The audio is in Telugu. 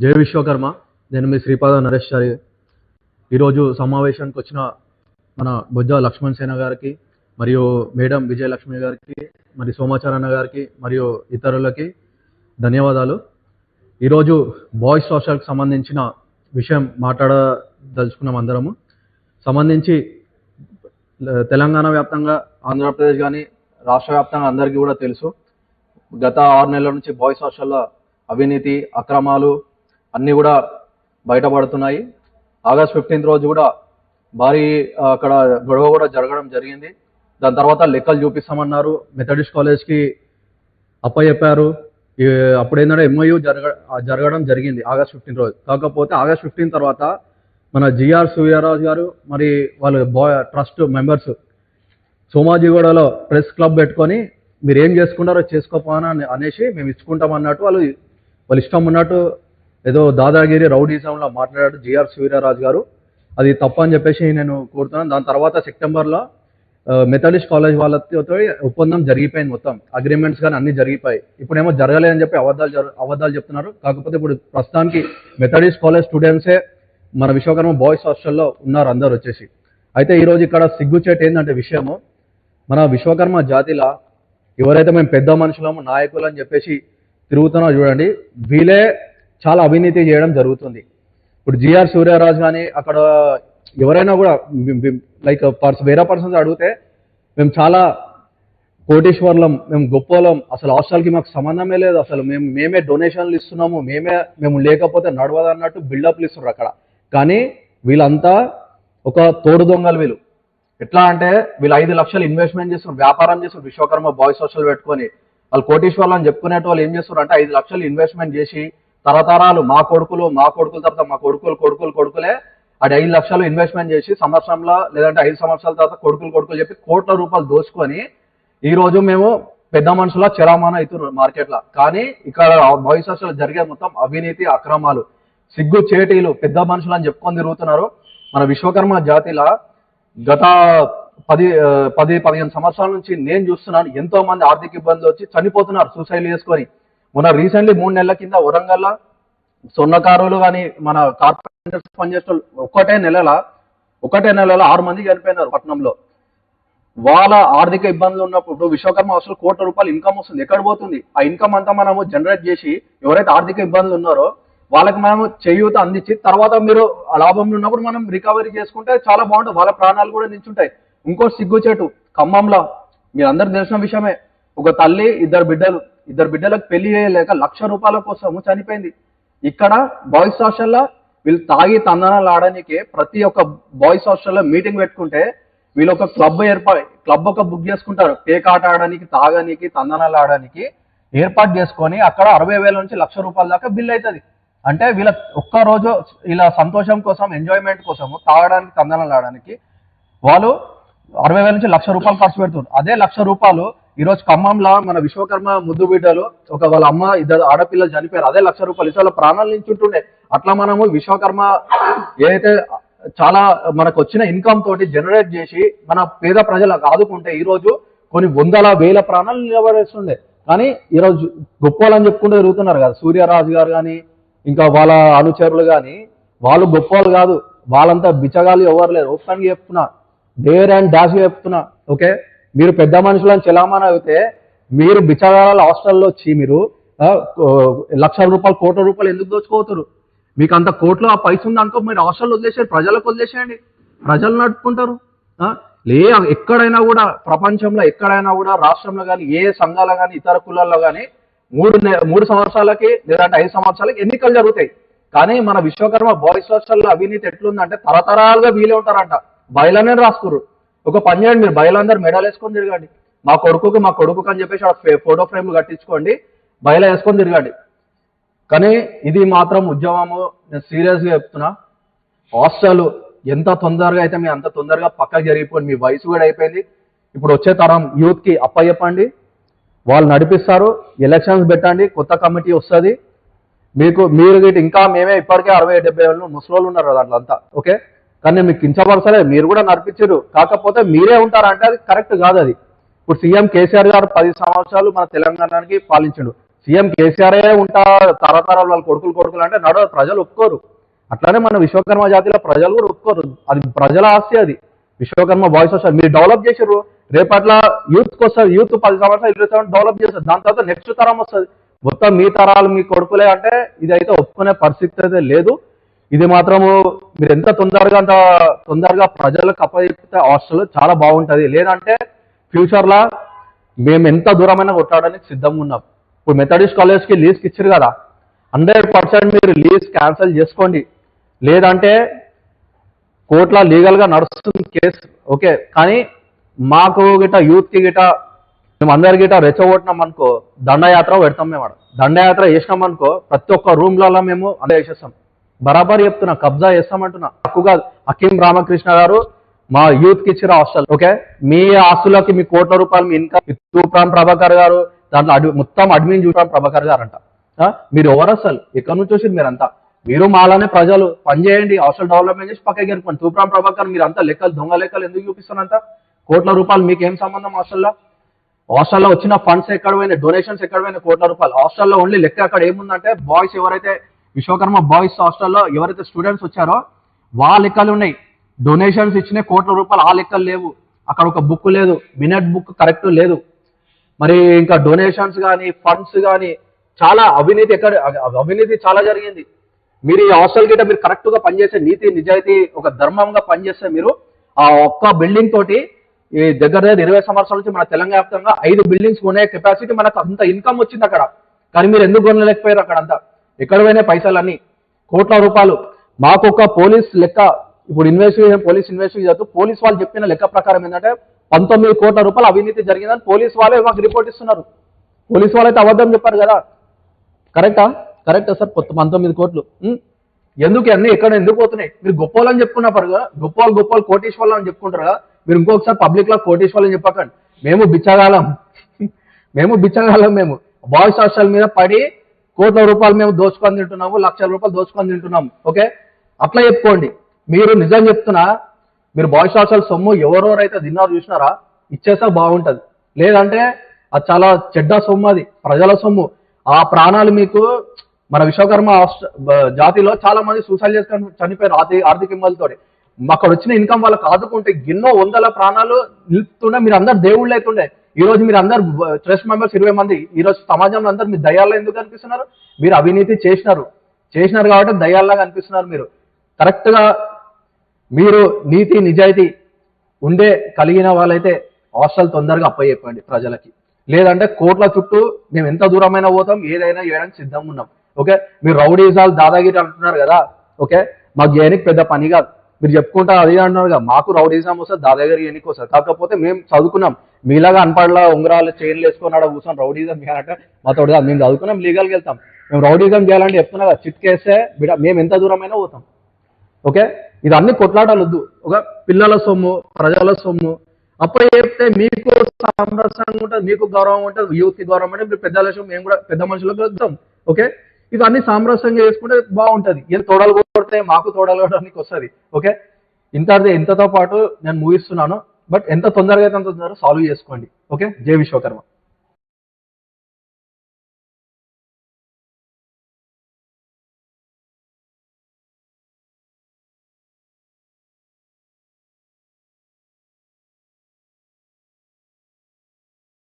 జయ విశ్వకర్మ. నేను మీ శ్రీపాద నరేష్ చారి. ఈరోజు సమావేశానికి వచ్చిన మన బొజ్జ లక్ష్మణ్ సేన గారికి మరియు మేడం విజయలక్ష్మి గారికి మరి సోమాచారణ గారికి మరియు ఇతరులకి ధన్యవాదాలు. ఈరోజు బాయ్స్ హాస్టల్కి సంబంధించిన విషయం మాట్లాడదలుచుకున్నాం అందరము. సంబంధించి తెలంగాణ వ్యాప్తంగా ఆంధ్రప్రదేశ్ కానీ రాష్ట్ర వ్యాప్తంగా అందరికీ కూడా తెలుసు. గత ఆరు నెలల నుంచి బాయ్స్ హాస్టల్లో అవినీతి అక్రమాలు అన్నీ కూడా బయటపడుతున్నాయి. ఆగస్ట్ ఫిఫ్టీన్త్ రోజు కూడా భారీ అక్కడ గొడవ కూడా జరగడం జరిగింది. దాని తర్వాత లెక్కలు చూపిస్తామన్నారు. మెథడిస్ట్ కాలేజ్కి అప్పచెప్పారు అప్పుడు ఏంటంటే ఎంఐయు జరగ జరగడం జరిగింది ఆగస్ట్ ఫిఫ్టీన్ రోజు. కాకపోతే ఆగస్ట్ ఫిఫ్టీన్ తర్వాత మన జిఆర్ సూర్యరాజు గారు మరి వాళ్ళ బాయ్ ట్రస్ట్ మెంబర్స్ సోమాజిగూడలో ప్రెస్ క్లబ్ పెట్టుకొని మీరు ఏం చేసుకున్నారో చేసుకోపోనా అని అనేసి మేము ఇచ్చుకుంటాం అన్నట్టు వాళ్ళు వాళ్ళు ఇష్టం ఉన్నట్టు ఏదో దాదాగిరి రౌడీజంలో మాట్లాడాడు జిఆర్ సూర్యరాజు గారు. అది తప్ప అని చెప్పేసి నేను కోరుతున్నాను. దాని తర్వాత సెప్టెంబర్లో మెథడిస్ట్ కాలేజ్ వాళ్ళతో ఒప్పందం జరిగిపోయింది మొత్తం. అగ్రిమెంట్స్ కానీ అన్ని జరిగిపోయాయి. ఇప్పుడేమో జరగలేదని చెప్పి అబద్ధాలు జరు అబద్ధాలు చెప్తున్నారు. కాకపోతే ఇప్పుడు ప్రస్తుతానికి మెథడిస్ట్ కాలేజ్ స్టూడెంట్సే మన విశ్వకర్మ బాయ్స్ హాస్టల్లో ఉన్నారు అందరు వచ్చేసి. అయితే ఈరోజు ఇక్కడ సిగ్గుచేటు ఏంటంటే విషయము మన విశ్వకర్మ జాతిలో ఎవరైతే మేము పెద్ద మనుషులము నాయకులు అని చెప్పేసి తిరుగుతున్నా చూడండి వీళ్ళే చాలా అవినీతి చేయడం జరుగుతుంది. ఇప్పుడు జిఆర్ సూర్యరాజు కానీ అక్కడ ఎవరైనా కూడా లైక్ పర్స్ వేరే పర్సన్స్ అడిగితే మేము చాలా కోటేశ్వర్లం మేము గొప్పలం అసలు హాస్టల్కి మాకు సంబంధమే లేదు అసలు. మేము మేమే డొనేషన్లు ఇస్తున్నాము మేమే మేము లేకపోతే నడవదు అన్నట్టు బిల్డప్లు ఇస్తున్నారు అక్కడ. కానీ వీళ్ళంతా ఒక తోడు దొంగలు వీళ్ళు. ఎట్లా అంటే వీళ్ళు ఐదు లక్షలు ఇన్వెస్ట్మెంట్ చేస్తున్నారు వ్యాపారం చేస్తున్నారు విశ్వకర్మ బాయ్స్ హాస్టల్ పెట్టుకొని. వాళ్ళు కోటేశ్వర్లు అని చెప్పుకునే వాళ్ళు ఏం చేస్తున్నారు అంటే ఐదు లక్షలు ఇన్వెస్ట్మెంట్ చేసి తరతరాలు మా కొడుకులు మా కొడుకుల తర్వాత మా కొడుకులు కొడుకులు కొడుకులే అది ఐదు లక్షలు ఇన్వెస్ట్మెంట్ చేసి సంవత్సరంలో లేదంటే ఐదు సంవత్సరాల తర్వాత కొడుకులు కొడుకులు చెప్పి కోట్ల రూపాయలు దోచుకొని ఈ రోజు మేము పెద్ద మనుషుల చిరామాన అవుతున్నారు మార్కెట్లో కానీ ఇక్కడ బాయ్స్ జరిగే మొత్తం అవినీతి అక్రమాలు సిగ్గు చేటీలు పెద్ద మనుషులు అని చెప్పుకొని తిరుగుతున్నారు. మన విశ్వకర్మ జాతిలా గత పది పది పదిహేను సంవత్సరాల నుంచి నేను చూస్తున్నాను ఎంతో మంది ఆర్థిక ఇబ్బందులు వచ్చి చనిపోతున్నారు సూసైడ్ చేసుకొని. మొన్న రీసెంట్లీ మూడు నెలల కింద వరంగల్ సొన్నకారులు కానీ మన కార్పొరేటర్స్ పనిచేసే వాళ్ళు ఒక్కటే నెలల ఒకటే నెలలో ఆరు మంది చనిపోయినారు పట్టణంలో వాళ్ళ ఆర్థిక ఇబ్బందులు ఉన్నప్పుడు విశ్వకర్మ హాస్టల్ కోట్ల రూపాయలు ఇన్కమ్ వస్తుంది. ఎక్కడ పోతుంది? ఆ ఇన్కమ్ అంతా మనము జనరేట్ చేసి ఎవరైతే ఆర్థిక ఇబ్బందులు ఉన్నారో వాళ్ళకి మనము చేయూత అందించి తర్వాత మీరు ఆ లాభంలో ఉన్నప్పుడు మనం రికవరీ చేసుకుంటే చాలా బాగుంటుంది. వాళ్ళ ప్రాణాలు కూడా నిల్చుంటాయి ఇంకో సిగ్గుచేటు ఖమ్మంలో. మీరు అందరు తెలిసిన విషయమే. ఒక తల్లి ఇద్దరు బిడ్డలు ఇద్దరు బిడ్డలకు పెళ్ళి చేయలేక లక్ష రూపాయల కోసం చనిపోయింది. ఇక్కడ బాయ్స్ హాస్టల్లో వీళ్ళు తాగి తందనాలు ఆడడానికి ప్రతి ఒక్క బాయ్స్ హాస్టల్లో మీటింగ్ పెట్టుకుంటే వీళ్ళు ఒక క్లబ్ ఏర్పాటు క్లబ్ ఒక బుక్ చేసుకుంటారు. టేక్ ఆట ఆడడానికి తాగడానికి తందనాలు ఆడడానికి ఏర్పాటు చేసుకొని అక్కడ అరవై వేల నుంచి లక్ష రూపాయల దాకా బిల్ అవుతుంది. అంటే వీళ్ళ ఒక్క రోజు ఇలా సంతోషం కోసం ఎంజాయ్మెంట్ కోసం తాగడానికి తందనాలు ఆడడానికి వాళ్ళు అరవై వేల నుంచి లక్ష రూపాయలు ఖర్చు పెడుతున్నారు. అదే లక్ష రూపాయలు ఈరోజు ఖమ్మంలో మన విశ్వకర్మ ముద్దు బిడ్డలు ఒక వాళ్ళ అమ్మ ఇద్దరు ఆడపిల్లలు చనిపోయారు. అదే లక్ష రూపాయలు ఇస్తే వాళ్ళ ప్రాణాలు నించుంటుండే. అట్లా మనము విశ్వకర్మ ఏదైతే చాలా మనకు వచ్చిన ఇన్కమ్ తోటి జనరేట్ చేసి మన పేద ప్రజలకు ఆదుకుంటే ఈరోజు కొన్ని వందల వేల ప్రాణాలు నిలబడేస్తుండే. కానీ ఈరోజు గొప్పవాళ్ళని చెప్పుకుంటూ తిరుగుతున్నారు కదా. సూర్యరాజు గారు కానీ ఇంకా వాళ్ళ అనుచరులు కానీ వాళ్ళు గొప్పవాళ్ళు కాదు. వాళ్ళంతా బిచ్చగాలు ఎవరు లేరు. ఓపెన్గా చెప్తున్నా. డేర్ అండ్ డాష్గా చెప్తున్నా. ఓకే? మీరు పెద్ద మనుషులను చెలామణి అయితే మీరు బిచారాల హాస్టల్లో వచ్చి మీరు లక్షల రూపాయలు కోట్ల రూపాయలు ఎందుకు దోచుకోవతారు మీకు అంత కోట్లు ఆ పైస ఉందనుకో మీరు హాస్టల్ వదిలేసేయండి ప్రజలకు వదిలేసేయండి. ప్రజలు నడుపుకుంటారు లే ఎక్కడైనా కూడా ప్రపంచంలో ఎక్కడైనా కూడా రాష్ట్రంలో కానీ ఏ సంఘాలు కానీ ఇతర కులాల్లో కానీ మూడు మూడు సంవత్సరాలకి లేదంటే ఐదు సంవత్సరాలకి ఎన్నికలు జరుగుతాయి. కానీ మన విశ్వకర్మ బాయ్స్ హాస్టల్లో అవినీతి ఎట్లుందంటే తరతరాలుగా వీలే ఉంటారంట. బయలనే రాసుకుర్రు. ఒక పని చేయండి మీరు బయలందరూ మెడల్ వేసుకొని తిరగండి. మా కొడుకుకి మా కొడుకు అని చెప్పేసి ఆ ఫోటో ఫ్రేమ్లు కట్టించుకోండి. బయలు వేసుకొని తిరగండి. కానీ ఇది మాత్రం ఉద్యమము నేను సీరియస్గా చెప్తున్నా. హాస్టల్ ఎంత తొందరగా అయితే మీ అంత తొందరగా పక్కకు జరిగిపోయింది. మీ వయసు కూడా అయిపోయింది. ఇప్పుడు వచ్చే తరం యూత్కి అప్ప చెప్పండి వాళ్ళు నడిపిస్తారు. ఎలక్షన్స్ పెట్టండి. కొత్త కమిటీ వస్తుంది. మీకు మీరు ఇంకా మేమే ఇప్పటికే అరవై డెబ్బై ఏళ్ళు ముసలోళ్ళు ఉన్నారు దాంట్లో అంతా ఓకే? కానీ మీకు కించపరచలే మీరు కూడా నడిపించారు. కాకపోతే మీరే ఉంటారంటే అది కరెక్ట్ కాదు అది. ఇప్పుడు సీఎం కేసీఆర్ గారు పది సంవత్సరాలు మన తెలంగాణకి పాలించాడు. సీఎం కేసీఆరే ఉంటా తరతరాలు వాళ్ళ కొడుకులు కొడుకులు అంటే నడు ప్రజలు ఒప్పుకోరు. అట్లానే మన విశ్వకర్మ జాతిలో ప్రజలు కూడా ఒప్పుకోరు. అది ప్రజల ఆస్తి అది. విశ్వకర్మ బాయ్స్ వస్తారు. మీరు డెవలప్ చేసారు రేపట్ల యూత్ వస్తారు. యూత్ పది సంవత్సరాలు ఇరవై సంవత్సరాలు డెవలప్ చేస్తారు. దాని తర్వాత నెక్స్ట్ తరం వస్తుంది. మొత్తం మీ తరాలు మీ కొడుకులే అంటే ఇది అయితే ఒప్పుకునే పరిస్థితి అయితే లేదు. ఇది మాత్రము మీరు ఎంత తొందరగా అంత తొందరగా ప్రజలకు అప్పచెప్తే హాస్టల్ చాలా బాగుంటుంది. లేదంటే ఫ్యూచర్లో మేము ఎంత దూరమైనా కొట్లాడడానికి సిద్ధంగా ఉన్నాం. ఇప్పుడు మెథడిస్ట్ కాలేజ్కి లీజ్కి ఇచ్చారు కదా హండ్రెడ్ పర్సెంట్ మీరు లీజ్ క్యాన్సిల్ చేసుకోండి. లేదంటే కోర్టులో లీగల్గా నడుస్తుంది కేసు ఓకే కానీ మాకు గిట యూత్కి గిట మేము అందరి గిట రెచ్చగొట్టినాం అనుకో దండయాత్ర పెడతాం మేము దండయాత్ర చేసినాం అనుకో ప్రతి ఒక్క రూమ్లలో మేము అందజేసేస్తాం బరాబర్ చెప్తున్నా కబ్జా చేస్తామంటున్నా. తక్కువగా అకీం రామకృష్ణ గారు మా యూత్కి ఇచ్చిన హాస్టల్ ఓకే? మీ ఆస్తులకి మీ కోట్ల రూపాయలు మీ ఇన్కమ్ తూప్రామ్ ప్రభాకర్ గారు దాంట్లో అడ్మి మొత్తం అడ్మిన్ చూసాం ప్రభాకర్ గారు అంట మీరు ఎవరు అసలు? ఎక్కడి నుంచి వచ్చింది మీరంతా? మీరు మాలానే ప్రజలు పనిచేయండి హాస్టల్ డెవలప్మెంట్ చేసి పక్కకి గెలుపుకోండి తూప్రామ్ ప్రభాకర్ మీరు అంతా లెక్కలు దొంగ లెక్కలు ఎందుకు చూపిస్తారంట కోట్ల రూపాయలు మీకు ఏం సంబంధం హాస్టల్లో హాస్టల్లో వచ్చిన ఫండ్స్ ఎక్కడ పోయినాయి? డొనేషన్స్ ఎక్కడ పోయినాయి? కోట్ల రూపాయలు. హాస్టల్లో ఓన్లీ లెక్క అక్కడ ఏముందంటే బాయ్స్ ఎవరైతే విశ్వకర్మ బాయ్స్ హాస్టల్లో ఎవరైతే స్టూడెంట్స్ వచ్చారో వాళ్ళ లెక్కలు ఉన్నాయి. డొనేషన్స్ ఇచ్చిన కోట్ల రూపాయలు ఆ లెక్కలు లేవు. అక్కడ ఒక బుక్ లేదు. మినట్ బుక్ కరెక్ట్ లేదు. మరి ఇంకా డొనేషన్స్ కానీ ఫండ్స్ కానీ చాలా అవినీతి ఎక్కడ అవినీతి చాలా జరిగింది. మీరు ఈ హాస్టల్ గిట్ట మీరు కరెక్ట్గా పనిచేసే నీతి నిజాయితీ ఒక ధర్మంగా పనిచేస్తే మీరు ఆ ఒక్క బిల్డింగ్ తోటి ఈ దగ్గర దగ్గర ఇరవై సంవత్సరాల నుంచి మన తెలంగాణ వ్యాప్తంగా ఐదు బిల్డింగ్స్ కొనే కెపాసిటీ మనకు అంత ఇన్కమ్ వచ్చింది అక్కడ. కానీ మీరు ఎందుకు కొనలేకపోయారు అక్కడ అంతా ఎక్కడ పోయినాయి పైసలన్నీ కోట్ల రూపాయలు. మాకు ఒక పోలీస్ లెక్క ఇప్పుడు ఇన్వెస్టిగేషన్ పోలీస్ ఇన్వెస్టిగేషన్ చేస్తూ పోలీస్ వాళ్ళు చెప్పిన లెక్క ప్రకారం ఏంటంటే పంతొమ్మిది కోట్ల రూపాయలు అవినీతి జరిగిందని పోలీస్ వాళ్ళే మాకు రిపోర్ట్ ఇస్తున్నారు. పోలీస్ వాళ్ళు అయితే అబద్ధం చెప్పారు కదా. కరెక్టా కరెక్టా సార్? కొత్త పంతొమ్మిది కోట్లు. ఎందుకు అన్ని ఎక్కడ ఎందుకు పోతున్నాయి? మీరు గొప్పలు అని చెప్పుకున్నారు కదా గొప్పలు గొప్పలు కోటేశ్వర్లు అని చెప్పుకుంటారు కదా. మీరు ఇంకొకసారి పబ్లిక్లో కోటేశ్వర్లు అని చెప్పకండి. మేము బిచ్చగాలం మేము బిచ్చగాలం మేము. బాయ్స్ హాస్టల్ మీద పడి కోట్ల రూపాయలు మేము దోచుకొని తింటున్నాము లక్షల రూపాయలు దోచుకొని తింటున్నాము. ఓకే? అట్లా చెప్పుకోండి. మీరు నిజం చెప్తున్నా మీరు బాయ్స్ హాస్టల్ సొమ్ము ఎవరెవరైతే తిన్నారో చూసినారా ఇచ్చేస్తే బాగుంటుంది. లేదంటే అది చాలా చెడ్డ సొమ్ము అది ప్రజల సొమ్ము. ఆ ప్రాణాలు మీకు మన విశ్వకర్మ జాతిలో చాలా మంది సూసైడ్ చేసుకొని చనిపోయారు ఆర్థిక ఆర్థిక ఇబ్బందులతో అక్కడ వచ్చిన ఇన్కమ్ వాళ్ళకి ఆదుకుంటే ఎన్నో వందల ప్రాణాలు నిలుపుతుండే మీరు అందరు దేవుళ్ళు అవుతుండే ఈ రోజు మీరు అందరు ట్రస్ట్ మెంబర్స్ ఇరవై మంది ఈ రోజు సమాజంలో అందరు మీరు దయాల్లో ఎందుకు కనిపిస్తున్నారు మీరు అవినీతి చేసినారు. చేసినారు కాబట్టి దయాల్లాగా అనిపిస్తున్నారు మీరు. కరెక్ట్గా మీరు నీతి నిజాయితీ ఉండే కలిగిన వాళ్ళైతే హాస్టల్ తొందరగా అప్పయ్యప్పండి ప్రజలకి. లేదంటే కోట్ల చుట్టూ మేము ఎంత దూరమైనా పోతాం ఏదైనా చేయడానికి సిద్ధంగా ఉన్నాం. ఓకే? మీరు రౌడీజాలు దాదాగిరి అంటున్నారు కదా? ఓకే? మాకు చేయడానికి పెద్ద పని కాదు. మీరు చెప్పుకుంటా అది అంటున్నారు కదా మాకు రౌడీజం వస్తుంది దాదాగిరి ఎన్నిక వస్తుంది కాకపోతే మేము చదువుకున్నాం. మీలాగా అన్పడలా ఉంగరాలు చైన్లు వేసుకొని కూర్చొని రౌడీజం చేయాలంటే మాతో మేము చదువుకున్నాం లీగల్కి వెళ్తాం. మేము రౌడీజం చేయాలంటే చెప్తున్నా కదా చిట్కేస్తే బిడ మేము ఎంత దూరమైనా పోతాం. ఓకే? ఇది అన్ని కొట్లాటలు వద్దు. ఒక పిల్లల సొమ్ము ప్రజల సొమ్ము. అప్పుడు చెప్తే మీకు సామరస్యంగా ఉంటుంది మీకు గౌరవం ఉంటుంది యూత్కి గౌరవం అంటే మీరు పెద్దల సొమ్ము మేము కూడా పెద్ద మనుషులకు వెళ్తాం. ఓకే? ఇది అన్ని సామరస్యంగా చేసుకుంటే బాగుంటుంది. ఏం తోడలు కొడితే మాకు తోడలు వస్తుంది ఓకే? ఇంత ఇంతతో పాటు నేను ముగిస్తున్నాను బట్ ఎంత తొందరగా అయితే అంత తొందరగా సాల్వ్ చేసుకోండి ఓకే? జే విశ్వకర్మ.